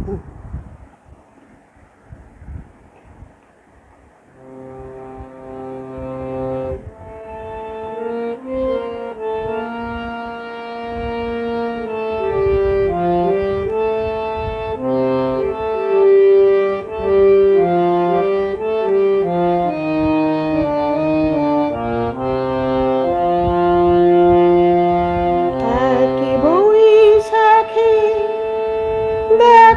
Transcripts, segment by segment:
একে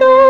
लो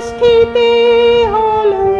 জ্যোষ্ঠীতে হলো।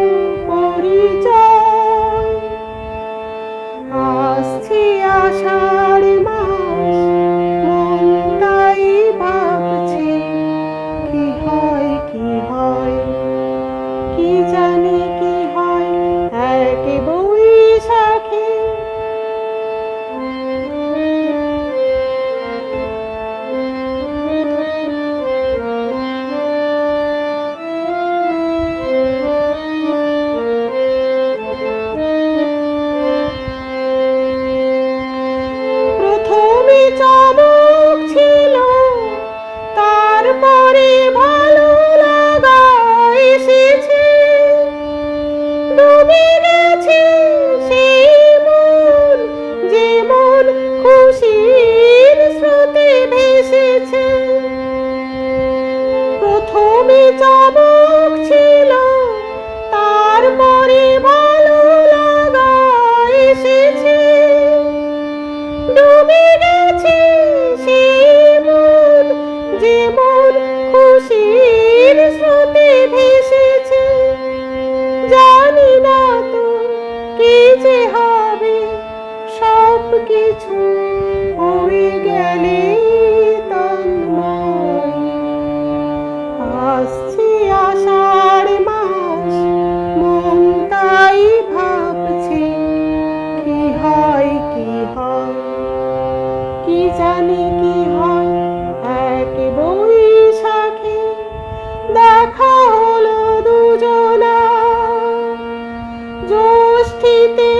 প্রথমে চমক ছিল তারপরে ভালো লাগা এসেছে। সেই মন যেমন খুশির জানি না তো কি যে হবে সব কিছু হয়ে গেলে জ্যোষ্ঠীতে